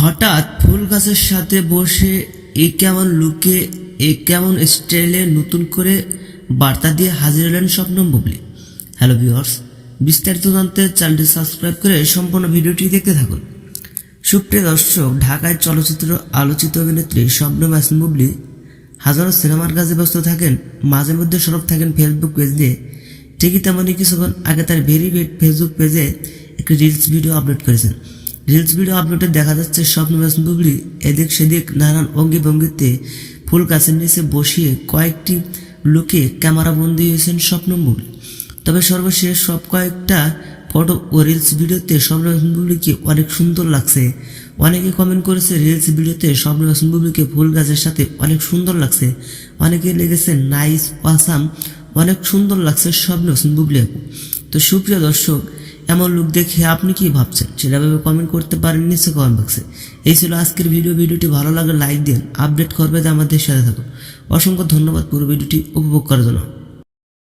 হঠাৎ ফুল গাছের সাথে বসে এ কেমন লুকে, এ কেমন স্টাইলে নতুন করে বার্তা দিয়ে হাজির হলেন স্বপ্নম বুবলি। হ্যালো ভিউয়ার্স বিস্তারিত জানতে চ্যানেলটি সাবস্ক্রাইব করে সম্পূর্ণ ভিডিওটি দেখতে থাকুন। সুপ্রিয় দর্শক, ঢাকায় চলচ্চিত্র আলোচিত অভিনেত্রী স্বপ্নম আসিন বুবলি হাজারো সিনেমার কাজে ব্যস্ত থাকেন, মাঝে মধ্যে সরব থাকেন ফেসবুক পেজ নিয়ে। ঠিকই তেমনই কিছুক্ষণ আগে তার ভেরি ফেসবুক পেজে একটি রিলস ভিডিও আপলোড করেছেন। রিলস ভিডিও আপলোডে দেখা যাচ্ছে স্বপ্ন বুবলি, এদিক সেদিক নানান অঙ্গি ভঙ্গিতে ফুল গাছের নিচে বসিয়ে কয়েকটি লোকে ক্যামেরা বন্দী হয়েছেন স্বপ্ন তবে সর্বশেষ সব কয়েকটা ফটো ও রিলস ভিডিওতে স্বপ্ন বুবলিকে অনেক সুন্দর লাগছে। অনেকে কমেন্ট করেছে রিলস ভিডিওতে স্বপ্ন বুবলিকে ফুল গাছের সাথে অনেক সুন্দর লাগছে। অনেকে লেগেছে নাইস আসাম অনেক সুন্দর লাগছে স্বপ্ন বুবলি তো সুপ্রিয় দর্শক এমন লুক দেখে আপনি কি ভাবছেন? সেটা ভেবে কমেন্ট করতে পারেন নিশ্চয় কমেন্ট বক্সে এই ছিল আজকের ভিডিও ভিডিওটি ভালো লাগলে লাইক দিন আপডেট করবে আমাদের সাথে থাকুন। অসংখ্য ধন্যবাদ পুরো ভিডিওটি উপভোগ করার জন্য।